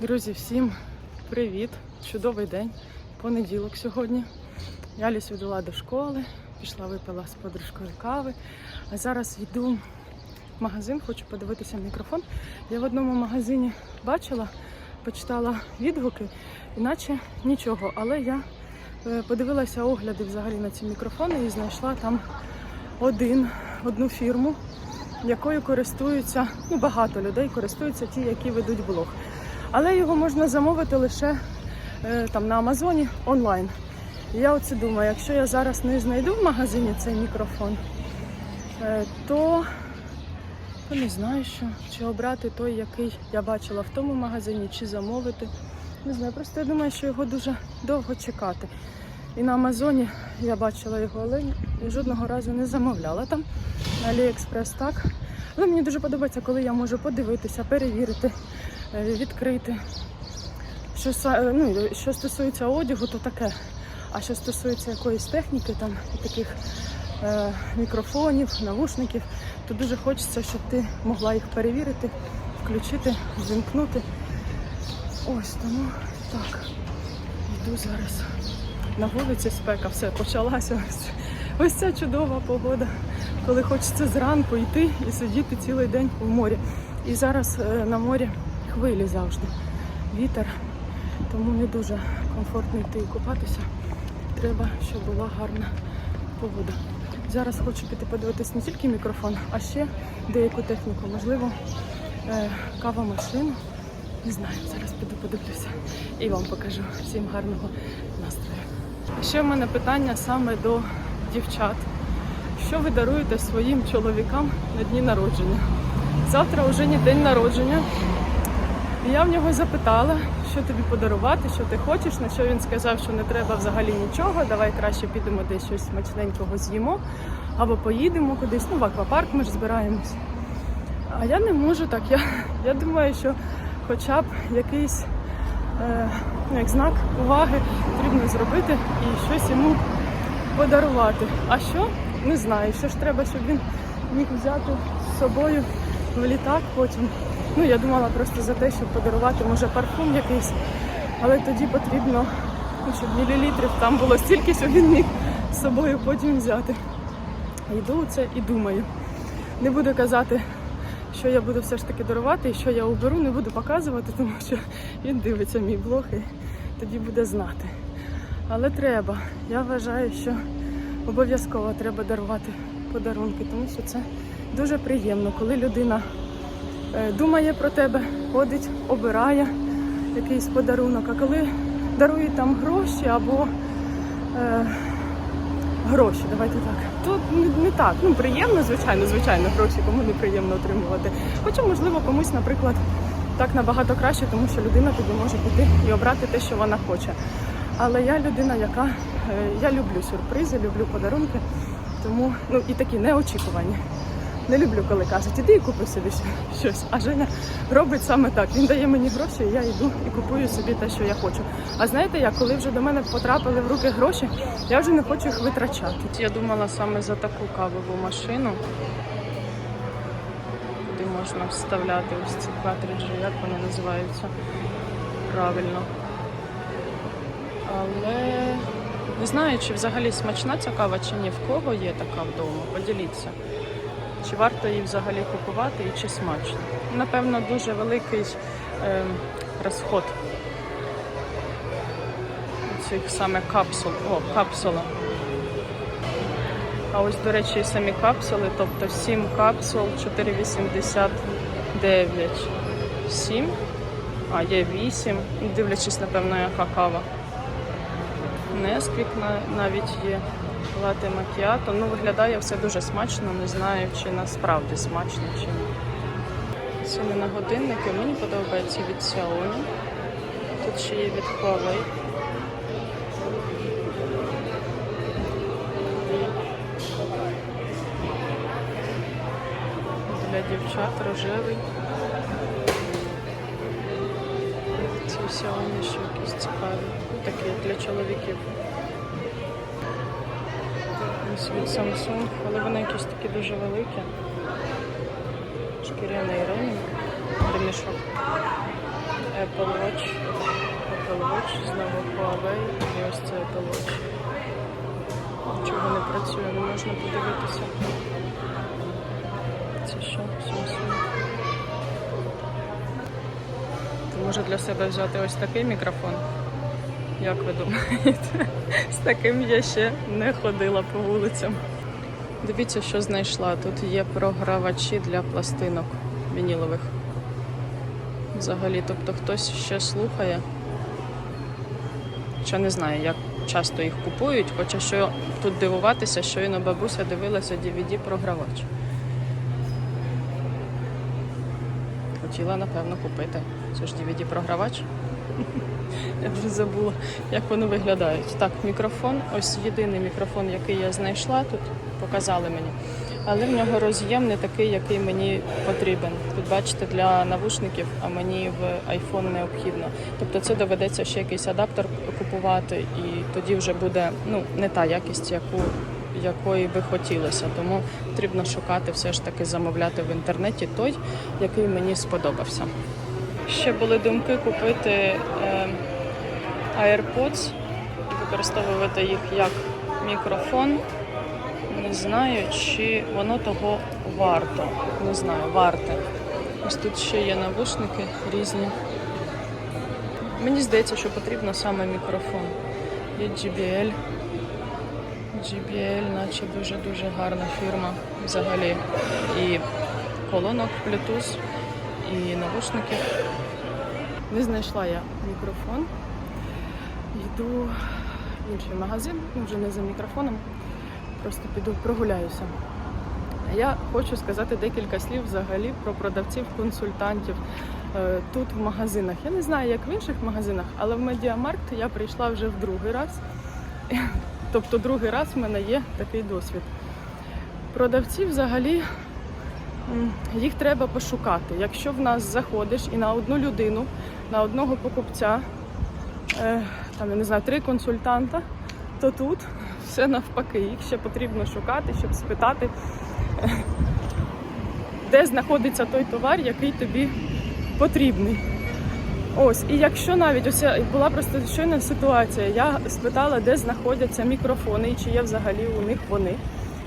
Друзі, всім привіт! Чудовий день. Понеділок сьогодні. Я Ліс відвела до школи, пішла випила з подружкою кави. А зараз йду в магазин, хочу подивитися мікрофон. Я в одному магазині бачила, почитала відгуки, іначе нічого. Але я е, подивилася огляди взагалі на ці мікрофони і знайшла там один, одну фірму, якою користуються ну, багато людей, користуються ті, які ведуть блог. Але його можна замовити лише е, там на Амазоні онлайн. Я оце думаю, якщо я зараз не знайду в магазині цей мікрофон, е, то, то не знаю, що, чи обрати той, який я бачила в тому магазині, чи замовити. Не знаю, просто я думаю, що його дуже довго чекати. І на Амазоні я бачила його, але жодного разу не замовляла там. На Аліекспрес так. Але мені дуже подобається, коли я можу подивитися, перевірити, е, відкрити. Що, ну, що стосується одягу, то таке. А що стосується якоїсь техніки, там таких е, мікрофонів, навушників, то дуже хочеться, щоб ти могла їх перевірити, включити, вимкнути. Ось тому так. Йду зараз. На вулиці спека, все почалася. Ось, ось ця чудова погода, коли хочеться зранку йти і сидіти цілий день у морі. І зараз е, на морі хвилі завжди. Вітер, тому не дуже комфортно йти і купатися. Треба, щоб була гарна погода. Зараз хочу піти подивитись не тільки мікрофон, а ще деяку техніку. Можливо, е, кавомашину. Не знаю, зараз піду подивлюся і вам покажу. Всім гарного настрою. Ще в мене питання саме до дівчат. Що ви даруєте своїм чоловікам на дні народження? Завтра вже не день народження. Я в нього запитала, що тобі подарувати, що ти хочеш, на що він сказав, що не треба взагалі нічого, давай краще підемо десь щось смачненького з'їмо, або поїдемо кудись, ну в аквапарк ми ж збираємось. А я не можу так. Я, я думаю, що хоча б якийсь е, ну, як знак уваги потрібно зробити і щось йому подарувати. А що? Не знаю. Що ж треба, щоб він міг взяти з собою в літак потім. Ну, я думала просто за те, щоб подарувати, може, парфум якийсь, але тоді потрібно, ну, щоб мілілітрів там було стільки, щоб він міг з собою потім взяти. Йду це і думаю. Не буду казати, що я буду все ж таки дарувати і що я оберу, не буду показувати, тому що він дивиться мій блог і тоді буде знати. Але треба. Я вважаю, що обов'язково треба дарувати подарунки, тому що це дуже приємно, коли людина думає про тебе, ходить, обирає якийсь подарунок. А коли дарують там гроші або е, гроші, давайте так. Тут не, не так. Ну приємно, звичайно, звичайно, гроші кому не приємно отримувати. Хоча, можливо, комусь, наприклад, так набагато краще, тому що людина тоді може піти і обрати те, що вона хоче. Але я людина, яка е, я люблю сюрпризи, люблю подарунки, тому ну і такі неочікувані. Не люблю, коли кажуть, іди і купи собі щось. А Женя робить саме так. Він дає мені гроші, і я йду і купую собі те, що я хочу. А знаєте, як коли вже до мене потрапили в руки гроші, я вже не хочу їх витрачати. Я думала саме за таку кавову машину, куди можна вставляти ось ці картриджі, як вони називаються правильно. Але не знаю, чи взагалі смачна ця кава, чи ні. В кого є така вдома. Поділіться. Чи варто її взагалі купувати і чи смачно? Напевно, дуже великий е, розход цих саме капсул. О, капсула. А ось, до речі, і самі капсули, тобто 7 капсул 4,89. 7, а є 8, Ну, дивлячись, напевно, яка кава. Несквік навіть є. Лати макіато. Ну, виглядає все дуже смачно, не знаю, чи насправді смачно, чи ні. Ціни на годинники мені подобається від Xiaomi. Тут ще є від Huawei. Для дівчат рожевий. Ці Xiaomi ще якісь цікаві. Такі для чоловіків. Ось від Samsung, але вони якісь такі дуже великі. Шкіряний ремінь, ремішок. Apple Watch. Apple Watch, знову Huawei і ось це Apple Watch. Нічого не працює, не можна подивитися. Це що? Samsung. Ти може для себе взяти ось такий мікрофон? Як ви думаєте? З таким я ще не ходила по вулицям. Дивіться, що знайшла. Тут є програвачі для пластинок вінілових. Взагалі, тобто хтось ще слухає. Ще не знаю, як часто їх купують, хоча що тут дивуватися, щойно бабуся дивилася DVD-програвач. Хотіла, напевно, купити. Це ж DVD-програвач. Я вже забула, як вони виглядають. Так, мікрофон. Ось єдиний мікрофон, який я знайшла тут, показали мені. Але в нього роз'єм не такий, який мені потрібен. Тут бачите, для навушників, а мені в iPhone необхідно. Тобто це доведеться ще якийсь адаптер купувати, і тоді вже буде ну, не та якість, яку, якої би хотілося. Тому потрібно шукати все ж таки замовляти в інтернеті той, який мені сподобався. Ще були думки купити е, AirPods і використовувати їх як мікрофон. Не знаю, чи воно того варто. Не знаю, варте. Ось тут ще є навушники різні. Мені здається, що потрібно саме мікрофон. Є JBL. JBL, наче дуже-дуже гарна фірма взагалі. І колонок Bluetooth, і навушники. Не знайшла я мікрофон. Йду в інший магазин, вже не за мікрофоном. Просто піду прогуляюся. Я хочу сказати декілька слів взагалі про продавців, консультантів е, тут в магазинах. Я не знаю, як в інших магазинах, але в Медіамаркт я прийшла вже в другий раз. Тобто другий раз в мене є такий досвід. Продавці взагалі їх треба пошукати. Якщо в нас заходиш і на одну людину, на одного покупця, е, там я не знаю, три консультанта, то тут все навпаки. Їх ще потрібно шукати, щоб спитати, де знаходиться той товар, який тобі потрібний. Ось, і якщо навіть ось була просто щойна ситуація, я спитала, де знаходяться мікрофони і чи є взагалі у них вони.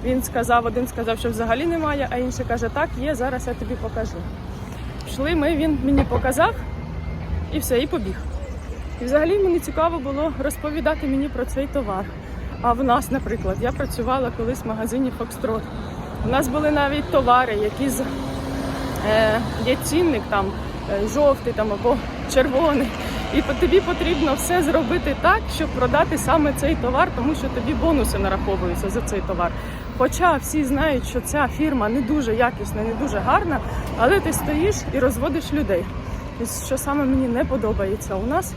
Він сказав, один сказав, що взагалі немає, а інший каже, так, є, зараз я тобі покажу. Пішли ми, він мені показав і все, і побіг. І взагалі мені цікаво було розповідати мені про цей товар. А в нас, наприклад, я працювала колись в магазині Фокстрот. У нас були навіть товари, які з е, є цінник там е, жовтий там або червоний. І тобі потрібно все зробити так, щоб продати саме цей товар, тому що тобі бонуси нараховуються за цей товар. Хоча всі знають, що ця фірма не дуже якісна, не дуже гарна, але ти стоїш і розводиш людей. І що саме мені не подобається у нас,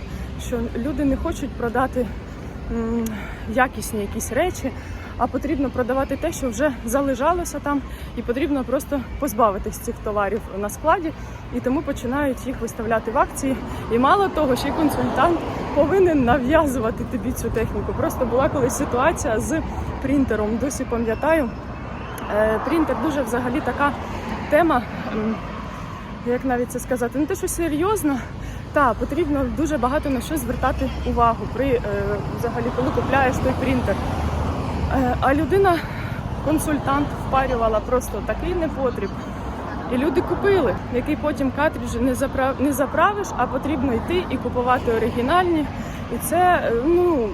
що люди не хочуть продати м, якісні якісь речі, а потрібно продавати те, що вже залежалося там, і потрібно просто позбавитись цих товарів на складі, і тому починають їх виставляти в акції. І мало того, ще й консультант повинен нав'язувати тобі цю техніку. Просто була колись ситуація з принтером. Досі пам'ятаю. Е, Принтер дуже взагалі така тема. як навіть це сказати, не те, що серйозно, та потрібно дуже багато на що звертати увагу при е, взагалі, коли купляєш той принтер. Е, а людина, консультант, впарювала просто такий непотріб. І люди купили, який потім картриджі не заправ... не заправиш, а потрібно йти і купувати оригінальні. І це е, ну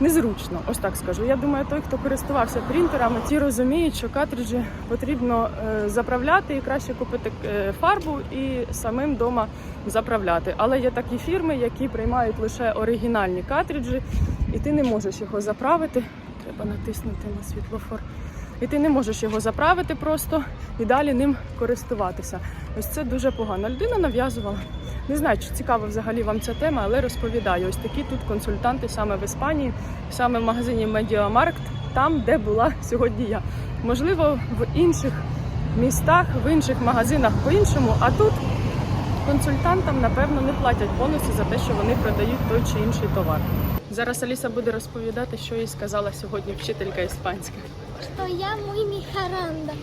незручно, ось так скажу. Я думаю, той, хто користувався принтерами, ті розуміють, що картриджі потрібно е, заправляти і краще купити е, фарбу і самим вдома заправляти. Але є такі фірми, які приймають лише оригінальні картриджі, і ти не можеш його заправити. Треба натиснути на світлофор. І ти не можеш його заправити просто і далі ним користуватися. Ось це дуже погано. Людина нав'язувала. Не знаю, чи цікава взагалі вам ця тема, але розповідаю. Ось такі тут консультанти саме в Іспанії, саме в магазині Медіамаркт, там, де була сьогодні я. Можливо, в інших містах, в інших магазинах по-іншому, а тут консультантам, напевно, не платять бонуси за те, що вони продають той чи інший товар. Зараз Аліса буде розповідати, що їй сказала сьогодні вчителька іспанська. Что я mi jaranda.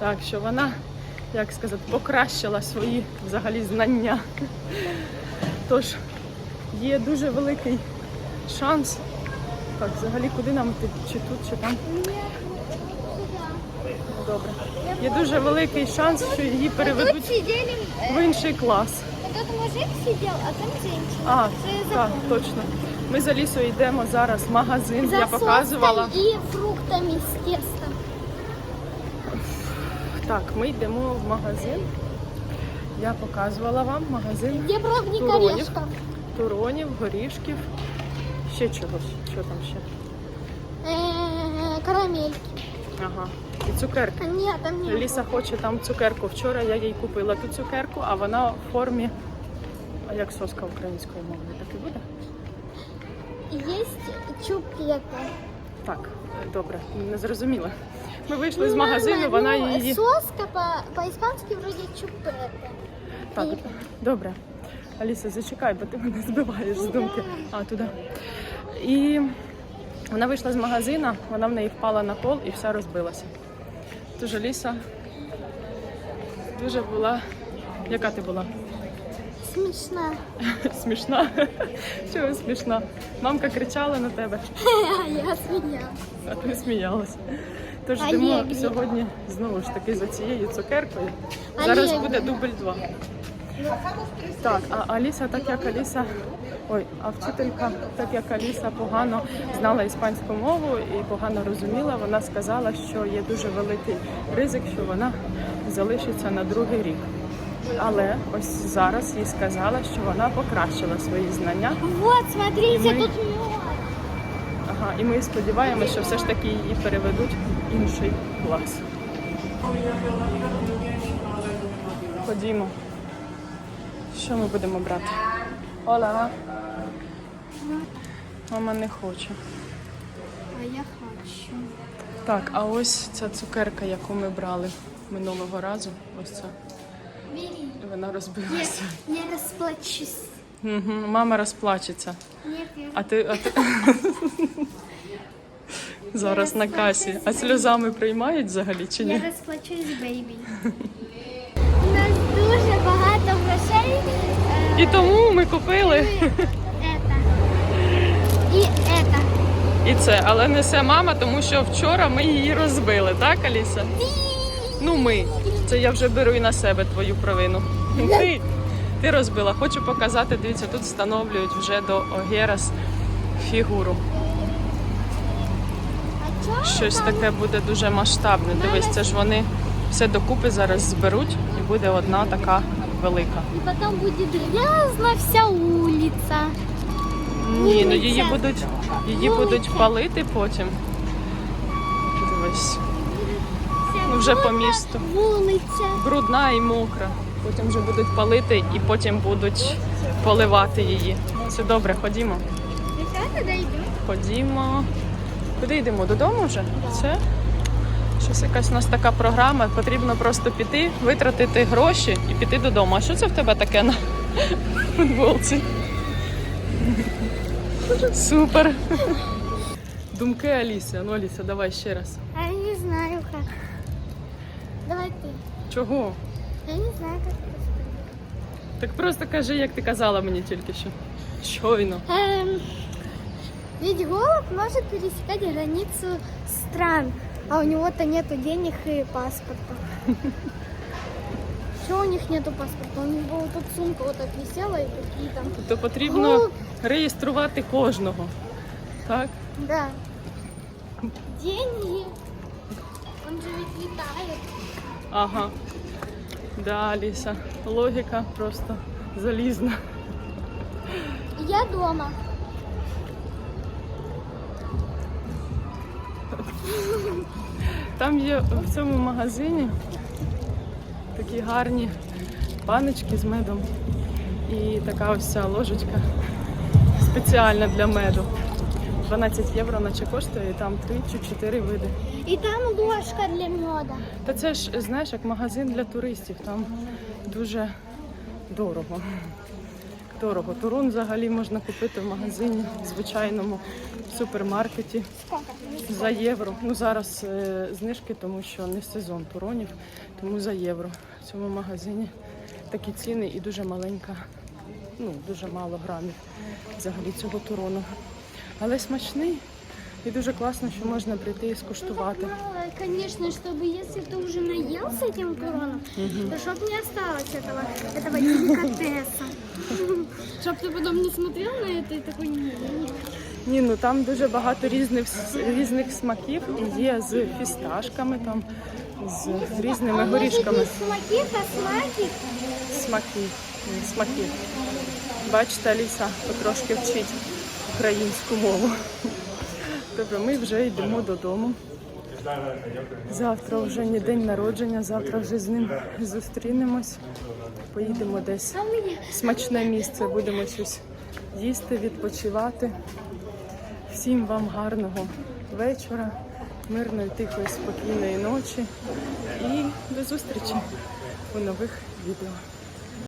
Так, що вона як сказати, покращила свої взагалі знання. Тож є дуже великий шанс. Так, взагалі, куди нам йти? Чи тут, чи там? Добре. Є дуже великий шанс, що її переведуть в інший клас. тут мужик сидел, а там женщина. А, так, точно. Ми з Алісою йдемо зараз в магазин, За я показувала. соской и фруктами с тестом. Так, ми йдемо в магазин. Я показувала вам магазин Где пробник Туронів. орешков? туронів, горішків, ще чогось. Що там ще? Э, Карамельки. Ага. І цукерки. Нет, там нет. Ліса хоче там цукерку. Вчора я їй купила ту цукерку, а вона в формі. А як соска українською мовою? Так і буде? Есть чупета. Так, добре, не зрозуміла. Ми вийшли з магазину, вона ну, її. Соска по- по-испански вроде чупета. Так, добре. Аліса, зачекай, бо ти мене збиваєш з думки. А, туди. І вона вийшла з магазину, вона в неї впала на пол і вся розбилася. Тож Аліса дуже була. Яка ти була? Смешно. Смішна. Чого смішна? Мамка кричала на тебе, А я смеялась. а ти сміялася. Тож йдемо сьогодні знову ж таки за цією цукеркою. Зараз буде дубль два. Так, а Аліса, так як Аліса, ой, а вчителька, так як Аліса погано знала іспанську мову і погано розуміла, вона сказала, що є дуже великий ризик, що вона залишиться на другий рік. Але ось зараз їй сказала, що вона покращила свої знання. Вот, смотрите, Мы- тут мед. Ага, і ми сподіваємося, що все ж таки її переведуть в інший клас. Ходімо. Що ми будемо брати? Ола. Мама не хоче. А я хочу. Так, а ось ця цукерка, яку ми брали минулого разу. Ось ця. Вона розбилася. Я, я расплачусь. Угу, мама розплачеться. Я... А ти, а ти... зараз на касі. А сльозами приймають взагалі чи ні? Я расплачусь, бейбі. У нас дуже багато грошей. Е, І тому ми купили. І это. і це, але несе мама, тому що вчора ми її розбили, так, Аліса? Ну ми. Це я вже беру і на себе твою провину. Ти, ти розбила. Хочу показати, дивіться, тут встановлюють вже до Огерас фігуру. Щось таке буде дуже масштабне. Дивись, це ж вони все докупи зараз зберуть і буде одна така велика. І потім буде грязна вся вулиця. Ні, ну її будуть, її будуть палити потім. Дивись. Вже по місту. Вулиця. брудна і мокра. Потім вже будуть палити і потім будуть поливати її. Все добре, ходімо. Ходімо. Куди йдемо? Додому вже? Все? Щось якась у нас така програма. Потрібно просто піти, витратити гроші і піти додому. А що це в тебе таке на футболці? Супер. Думки Аліси. Ну, Аліса, давай ще раз. Я не знаю как. Давай ти. Чого? Я не знаю как. Так просто кажи, як ти казала мені тільки що. Щойно. Эм, ведь голубь может пересекать границу стран, а у него-то нету денег и паспорта. Чего у них нету паспорта? У него вот тут сумка вот так висела и такие там. Тобто потрібно Голуб. реєструвати кожного. Так? Да. Деньги. Он же ведь летает. Ага. Да, Аліса. Логіка просто залізна. Я дома. Там є в цьому магазині такі гарні баночки з медом. І така ось ця ложечка спеціальна для меду. 12 євро наче коштує, і там 3 чи 4 види. И там ложка для меда. Та це ж, знаєш, як магазин для туристів, там дуже дорого. дорого. Турун взагалі можна купити в магазині, в звичайному супермаркеті за євро. Ну зараз е, знижки, тому що не сезон туронів, тому за євро. В цьому магазині такі ціни і дуже маленька, ну дуже мало грамів взагалі цього турону Але смачний і дуже класно, що можна прийти і скуштувати. Мало, конечно, чтобы если ты уже наелся этим туроном, то чтоб не осталось этого, этого деликатеса. Чтоб ты потом не смотрел на это и такой, не, не, не. Ні, ну там дуже багато різних с- різних смаків і є з фісташками, там з різними А может горішками. не смаки, а смаки? Смаки, ні, смаки. Бачите, Аліса потрошки вчить українську мову. Добре, ми вже йдемо додому. Завтра вже не день народження, завтра вже з ним зустрінемось. Поїдемо десь в смачне місце, будемо щось їсти, відпочивати. Всім вам гарного вечора, мирної, тихої, спокійної ночі і до зустрічі у нових відео.